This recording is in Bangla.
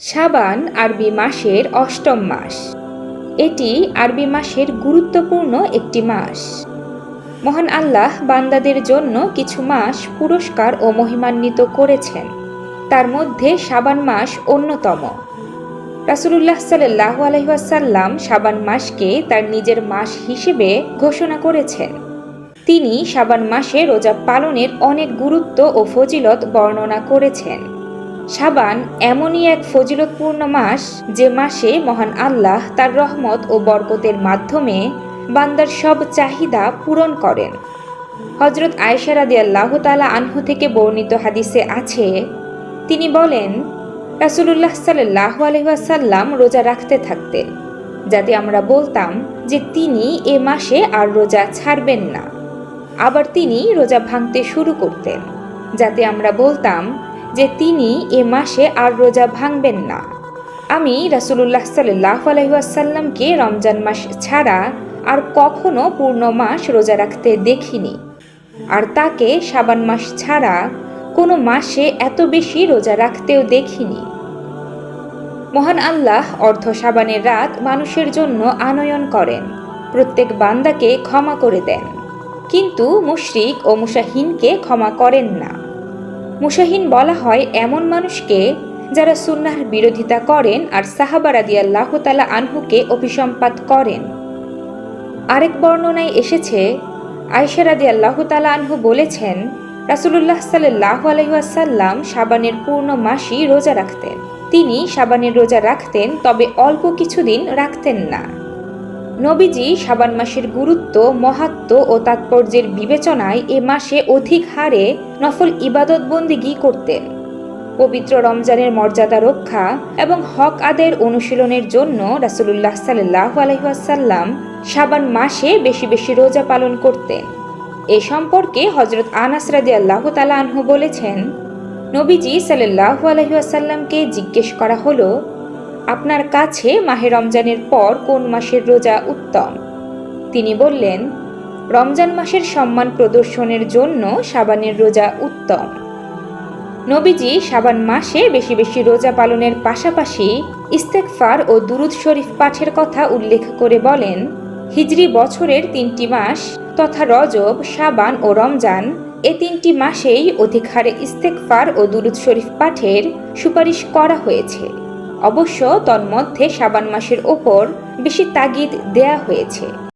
শাবান আরবি মাসের অষ্টম মাস। এটি আরবি মাসের গুরুত্বপূর্ণ একটি মাস। মহান আল্লাহ বান্দাদের জন্য কিছু মাস পুরস্কার ও মহিমান্বিত করেছেন। তার মধ্যে সাবান মাস অন্যতম। রাসুলুল্লাহ সাল্লাহ আলহিহাসাল্লাম শাবান মাসকে তার নিজের মাস হিসেবে ঘোষণা করেছেন। তিনি সাবান মাসে রোজা পালনের অনেক গুরুত্ব ও ফজিলত বর্ণনা করেছেন। শাবান এমনই এক ফজিলতপূর্ণ মাস যে মাসে মহান আল্লাহ তার রহমত ও বরকতের মাধ্যমে বান্দার সব চাহিদা পূরণ করেন। হজরত আয়সা রাদি আল্লাহ তালা আনহু থেকে বর্ণিত হাদিসে আছে, তিনি বলেন, রাসুলুল্লাহ সাল্লাহ আলহাসাল্লাম রোজা রাখতে থাকতেন, যাতে আমরা বলতাম যে তিনি এ মাসে আর রোজা ছাড়বেন না। আবার তিনি রোজা ভাঙতে শুরু করতেন, যাতে আমরা বলতাম যে তিনি এ মাসে আর রোজা ভাঙবেন না। আমি রাসুলুল্লাহ সাল্লাহ আলহিহাসাল্লামকে রমজান মাস ছাড়া আর কখনো পূর্ণ মাস রোজা রাখতে দেখিনি। আর তাকে সাবান মাস ছাড়া কোনো মাসে এত বেশি রোজা রাখতেও দেখিনি। মহান আল্লাহ অর্ধ সাবানের রাত মানুষের জন্য আনয়ন করেন। প্রত্যেক বান্দাকে ক্ষমা করে দেন। কিন্তু মুশরিক ও মুসাহিনকে ক্ষমা করেন না। মুসাহিন বলা হয়, এমন মানুষকে যারা সুন্নাহর বিরোধিতা করেন আর সাহাবারাদি আল্লাহ তালা আনহুকে অভিসম্পাত করেন। আরেক বর্ণনায় এসেছে আয়সারাদি আল্লাহ তালা আনহু বলেছেন, রাসুলুল্লাহ সাল্লাহ আলহাসাল্লাম সাবানের পূর্ণ মাসই রোজা রাখতেন। তিনি সাবানের রোজা রাখতেন, তবে অল্প কিছুদিন রাখতেন না। নবীজি সাবান মাসের গুরুত্ব, মহাত্ম ও তাৎপর্যের বিবেচনায় এ মাসে অধিক হারে নফল ইবাদত বন্দিগি করতেন। পবিত্র রমজানের মর্যাদা রক্ষা এবং হক আদের অনুশীলনের জন্য রাসুলুল্লাহ সাল্লাহ আলহাসাল্লাম সাবান মাসে বেশি বেশি রোজা পালন করতেন। এ সম্পর্কে হজরত আনাস রাদি আল্লাহ তালা আনহু বলেছেন, নবীজি সাল্লাহ আলহিহাসাল্লামকে জিজ্ঞেস করা হলো আপনার কাছে মাহে রমজানের পর কোন মাসের রোজা উত্তম? তিনি বললেন, রমজান মাসের সম্মান প্রদর্শনের জন্য সাবানের রোজা উত্তম। নবীজি সাবান মাসে বেশি বেশি রোজা পালনের পাশাপাশি ইস্তেকফার ও দুরুদ শরীফ পাঠের কথা উল্লেখ করে বলেন, হিজরি বছরের তিনটি মাস তথা রজব, সাবান ও রমজান এ তিনটি মাসেই অধিক হারে ইস্তেকফার ও দুরুদ শরীফ পাঠের সুপারিশ করা হয়েছে। অবশ্য তন্মধ্যে সাবান মাসের ওপর বেশি তাগিদ দেয়া হয়েছে।